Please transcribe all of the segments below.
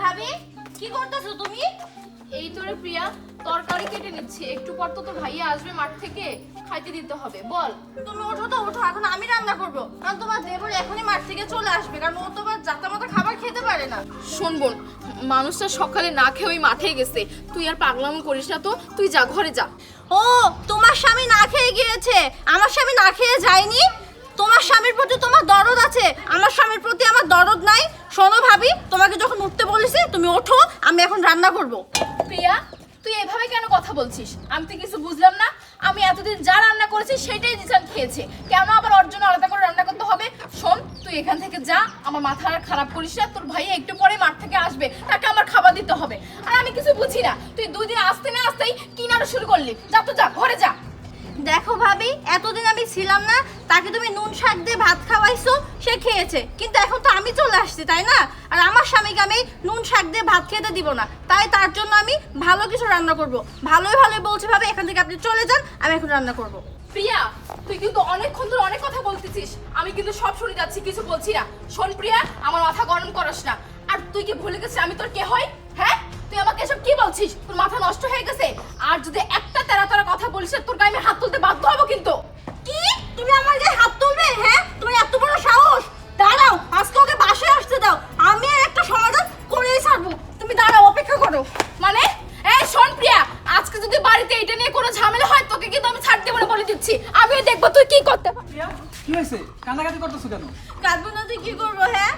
ভাবি কি করতেছো তুমি? এই তোরে প্রিয়া তরকারি কেটে নিচ্ছি। একটু পর তো তোর ভাইয়া আসবে মাঠ থেকে খাইতে দিতে হবে। বল। তুমি ওঠো তো ওঠো এখন আমি রান্না করব। কারণ তোমার দেবর এখনই মাঠ থেকে চলে আসবে কারণ ও তোমার জাতা মতো খাবার খেতে পারে না। শোন বোন মানুষটা সকালে না খেয়ে ওই মাঠে গেছে। তুই আর পাগলামো করিস না তো তুই যা ঘরে যা। ও তোমার স্বামী না খেয়ে গিয়েছে। আমার স্বামী না খেয়ে যায়নি? তোমার স্বামীর প্রতি তোমার দরদ আছে। আমার স্বামীর প্রতি আমার দরদ নাই শোনো ভাবি তোমাকে যখন উঠতে বলেছি তুমি ওঠো আমি এখন রান্না করব। প্রিয়া তুই এভাবে কেন কথা বলছিস? আমি তো কিছু বুঝলাম না। আমি এতদিন যা রান্না করেছি সেটাই জিসান খেয়েছে। কেন আবার ওর জন্য আলাদা করে রান্না করতে হবে? শোন তুই এখান থেকে যা আমার মাথা আর খারাপ করিস না তোর ভাই একটু পরে মাঠ থেকে আসবে তাকে আমার খাবার দিতে হবে। আর আমি কিছু বুঝি না তুই দুই দিন আসতে না আসতেই কিনারো শুরু করলি। যা তো যা ঘরে যা। দেখো ভাবি এতদিন আমি ছিলাম না তাকে তুমি নুন শাক দিয়ে ভাত খাওয়াইছো সে খেয়েছে। কিন্তু এখন তো আমি চলে আসছি, তাই না? আর আমার স্বামীকে আমি নুন শাক দিয়ে ভাত খেতে দিব না। তাই তার জন্য আমি ভালো কিছু রান্না করব। ভালোই ভালোই বলছি ভাবে, এখান থেকে আপনি চলে যান, আমি এখন রান্না করব। প্রিয়া, তুই কিন্তু অনেকক্ষণ ধরে অনেক কথা বলতেছিস। আমি কিন্তু সব শুনে যাচ্ছি, কিছু বলছি না। শোন প্রিয়া, আমার মাথা গরম করিস না। আর তুই কি ভুলে গেছিস আমি তোর কে হই? হ্যাঁ? তুই আমাকে এসব কি বলছিস? তোর মাথা নষ্ট হয়ে গেছে? আর যদি একটা তেরা তেরা কথা বলিস, তোর গায়ে আমি হাত তুলতে বাধ্য হব কিন্তু। কি হয়েছে? কান্নাকাটি করতেছো কেন? কাঁদবো না তুই কি করব হ্যাঁ?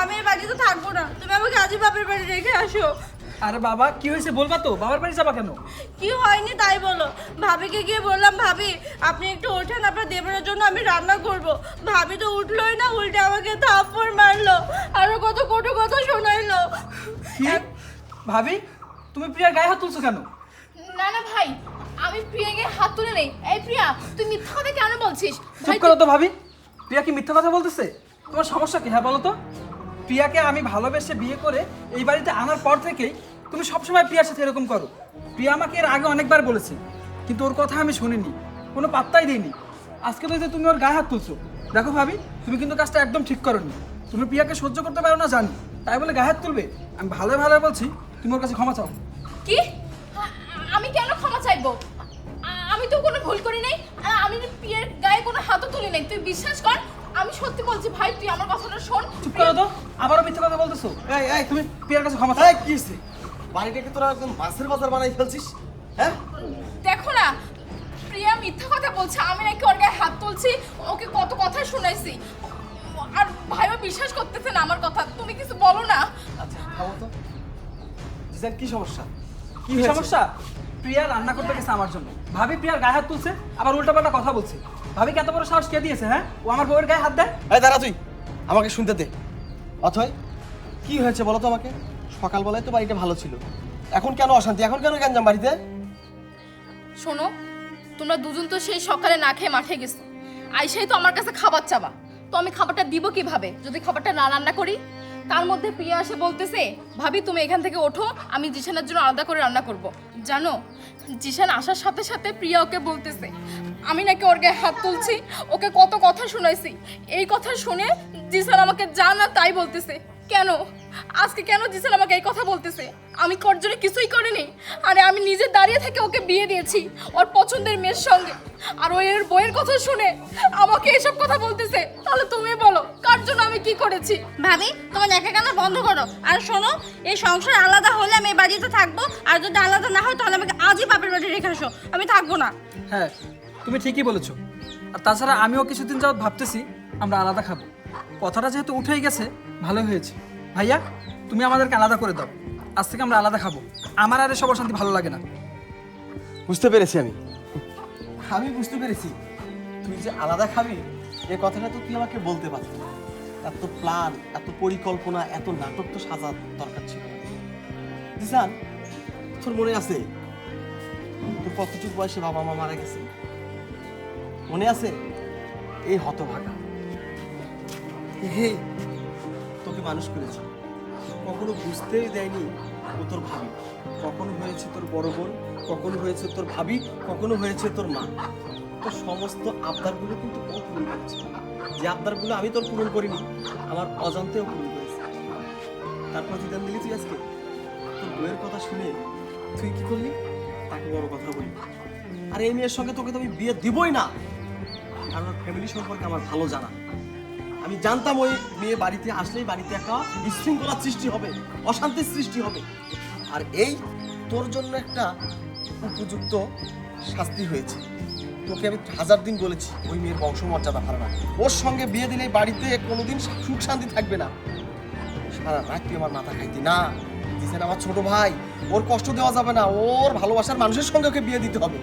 আমি এই বাড়িতে থাকব না। তুমি আমাকে আজই বাপের বাড়ি রেখে আসো। আরে বাবা কি হয়েছে বলবা তো? বাবার বাড়ি যাবা কেন? কি হয়নি তাই বলো। ভাবিকে গিয়ে বললাম ভাবি আপনি একটু ওঠেন আপনার দেবরের জন্য আমি রান্না করব। ভাবি তো উঠলোই না উল্টে আমাকে থাপ্পড় মারলো আরও কত কটু কথা শোনাইলো। ভাবি তুমি প্রিয়ার গায়ে হাত তুলছো কেন? না না ভাই আমি প্রিয়াকে হাত তুলে নেই। এই প্রিয়া তুই মিথ্যা কথা কেন বলছিস? চুপ করো তো ভাবি। প্রিয়া কি মিথ্যা কথা বলতেছে? তোমার সমস্যা কি হ্যাঁ বলো তো? প্রিয়াকে আমি ভালোবেসে বিয়ে করে এই বাড়িতে আনার পর থেকেই তুমি সবসময় প্রিয়ার সাথে এরকম করো। প্রিয়া আমাকে এর আগে অনেকবার বলেছে কিন্তু ওর কথা আমি শুনিনি কোনো পাত্তাই দিইনি। আজকে তো যে তুমি ওর গায়ে হাত তুলছো। দেখো ভাবি তুমি কিন্তু কাজটা একদম ঠিক করোনি। তুমি প্রিয়াকে সহ্য করতে পারো না জানি। তাই বলে গায়ে হাত তুলবে? আমি ভালো ভালো বলছি তুমি ওর কাছে ক্ষমা চাও। কি? আমি কেন ক্ষমা চাইব? আমি তো কোনো ভুল করি নাই। আমি প্রিয়ার গায়ে কোনো হাতও তুলি নাই। তুই বিশ্বাস কর আমি সত্যি বলছি ভাই তুই আমার কথাটা শোন। চুপ করো তো আবারও মিথ্যা কথা বলতেছো। এই এই তুমি প্রিয়ার কাছে ক্ষমা চাও। এই, কি হয়েছে বাড়িটাকে তোরা একদম মাছের বাজার বানাই ফেলছিস হ্যাঁ? দেখো না প্রিয়া মিথ্যা কথা বলছে আমি নাকি ওর গায়ে হাত তুলছি ওকে কত কথা শুনাইছি। আর ভাইও বিশ্বাস করতেছে না আমার কথা তুমি কিছু বলো না। আচ্ছা খাব তো। জিজান কি সমস্যা? কি সমস্যা? প্রিয়া রান্না করতে গেছে আমার জন্য। ভাবি প্রিয়ার গায়ে হাত তুলছে আবার উল্টাপাল্টা কথা বলছে। ভাবি এত বড় সাহস কে দিয়েছে হ্যাঁ? ও আমার বউয়ের গায়ে হাত দেয়? এই দাঁড়া তুই আমাকে শুনতে দে। অথয় কি হয়েছে বলো তো আমাকে? সকালবেলায় তো বাড়িটা ভালো ছিল। এখন কেন অশান্তি? এখন কেন গ্যাঞ্জাম বাড়িতে? শোনো তোমরা দুজন তো সেই সকালে না খেয়ে মাঠে গেছো। আইসাই তো আমার কাছে খাবার চাবা। তো আমি খাবারটা দিব কীভাবে? যদি খাবারটা না রান্না করি তার মধ্যে প্রিয়া এসে বলতেছে, ভাবি, তুমি এখান থেকে ওঠো, আমি জিশানের জন্য আলাদা করে রান্না করব। জানো, জিশান আসার সাথে সাথে প্রিয়া ওকে বলতেছে, আমি নাকি ওর গায়ে হাত তুলছি, ওকে কত কথা শুনাইছি। এই কথা শুনে জিসান আমাকে যা না তাই বলতেছে। কেন? আজকে কেন জিসান আমাকে এই কথা বলতেছে? আমি কর জন্য কিছুই করিনি। আরে, আমি নিজে দাঁড়িয়ে থেকে ওকে বিয়ে দিয়েছি, ওর পছন্দের মেয়ের সঙ্গে। আর ও এর বইয়ের কথা শুনে আমাকে এসব কথা বলতেছে। তাহলে তুমি বলো জন্য আমি কি করেছি? ভাবি তোমার একা কেন বন্ধ করো। আর শোনো এই সংসার আলাদা হলে আমি এই বাড়িতে থাকব আর যদি আলাদা না হয় তাহলে আমাকে আজই বাপের বাড়ি রেখে আসো। আমি থাকব না। হ্যাঁ তুমি ঠিকই বলেছ। আর তাছাড়া আমিও কিছুদিন যাবত ভাবতেছি আমরা আলাদা খাব। কথাটা যেহেতু উঠেই গেছে ভালো হয়েছে। ভাইয়া তুমি আমাদেরকে আলাদা করে দাও। আজ থেকে আমরা আলাদা খাব। আমার আর এসব অশান্তি ভালো লাগে না। বুঝতে পেরেছি আমি। আমি বুঝতে পেরেছি। তুই যে আলাদা খাবি এই কথাটা তো তুই আমাকে বলতে পারতি এত প্ল্যান, এত পরিকল্পনা, এত নাটক তো সাজার দরকার ছিল। জিসান তোর মনে আছে? তোর কতটুকু বয়সে বাবা মা মারা গেছে? মনে আছে? এই হতভাগা। এই তোকে মানুষ করেছে। কখনো বুঝতেই দেয়নি ও তোর ভাবি। কখনো হয়েছে তোর বড় বোন? কখনো হয়েছে তোর ভাবি? কখনো হয়েছে তোর মা? তোর সমস্ত আবদারগুলো কিন্তু ও পূরণ যে আবদারগুলো আমি তোর পূরণ করিনি, আমার অজান্তেও পূরণ করেছে। তার প্রতিদান দিলি তুই আজকে, তোর বইয়ের কথা শুনে তুই কি করলি? তাকে বড় কথা বলি। আর এই মেয়ের সঙ্গে তোকে তো আমি বিয়ে দিবই না। কারণ ফ্যামিলি সম্পর্কে আমার ভালো জানা। আমি জানতাম ওই মেয়ে বাড়িতে আসলেই বাড়িতে একটা বিশৃঙ্খলার সৃষ্টি হবে, অশান্তির সৃষ্টি হবে। আর এই তোর জন্য একটা উপযুক্ত শাস্তি হয়েছে। তোকে আমি হাজার দিন বলেছি, ওই মেয়ের বংশমর্যাদা ভালো না। ওর সঙ্গে বিয়ে দিলে বাড়িতে কোনোদিন সুখ শান্তি থাকবে না। সারা রাত তুই আমার মাথা খাইতি না। দিছেন আমার ছোট ভাই, ওর কষ্ট দেওয়া যাবে না। ওর ভালোবাসার মানুষের সঙ্গে ওকে বিয়ে দিতে হবে।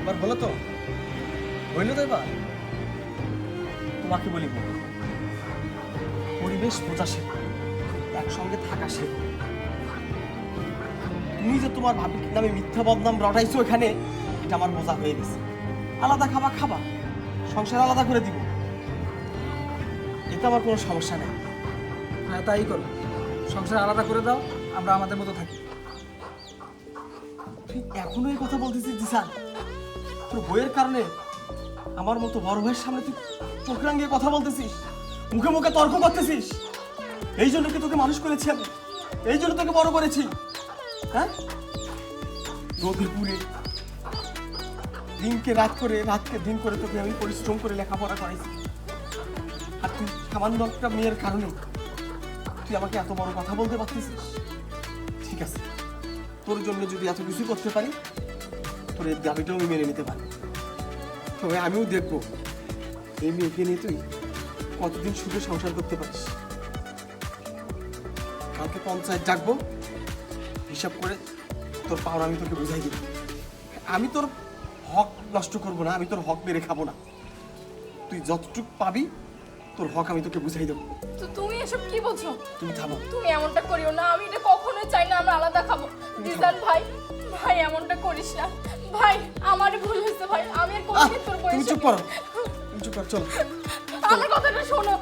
এবার হলো তো, হইল তো এবার? তোমাকে বলি পরিবেশ বোঝা শেখো, একসঙ্গে থাকা শেখো। তুমি যে তোমার ভাবি নামে মিথ্যা বদনাম রটাইছো এখানে, এটা আমার বোঝা হয়ে গেছে। আলাদা খাবার খাবা, সংসার আলাদা করে দিব। এতে আমার কোনো সমস্যা নেই। হ্যাঁ তাই করো। সংসার আলাদা করে দাও, আমরা আমাদের মতো থাকি। তুই এখনও এই কথা বলতেছিস দিশান তোর বইয়ের কারণে আমার মতো বড় ভাইয়ের সামনে তুই চোখ রাঙিয়ে কথা বলতেছিস, মুখে মুখে তর্ক করতেছিস? এই জন্য কি তোকে মানুষ করেছি আমি? এই জন্য তোকে বড় করেছি? হ্যাঁ? রোদে পুড়ে দিনকে রাত করে, রাতকে দিন করে তোকে আমি পরিশ্রম করে লেখাপড়া করাইছি। আর তুই সামান্য একটা মেয়ের কারণে তুই আমাকে এত বড় কথা বলতে পারতেছিস? ঠিক আছে। তোর জন্য যদি এত কিছু করতে পারি, তোর এই দাবিটাও আমি মেনে নিতে পারি। তবে আমিও দেখব, এই মেয়েকে নিয়ে তুই কতদিন সুখে সংসার করতে পারিস। কালকে পঞ্চায়েত ডাকবো, হিসাব করে তোর পাওনা আমি তোকে বুঝাই দিব। আমি তোর হক নষ্ট করব না আমি তোর হক মেরে খাব না। তুই যতটুক পাবি তোর হক আমি তোকে বুঝাই দেবো। তো তুমি এসব কি বলছো? তুমি থামো। তুমি এমনটা করিও না আমি এটা কখনোই চাই না আমরা আলাদা খাব। দিদান ভাই ভাই এমনটা করিস না। ভাই আমার ভুল হয়েছে ভাই। আমি আর কোনোদিন তোর তুমি বয়সে চুপ করো। তুমি চুপ করো চলো। আমার কথাটা শোনো।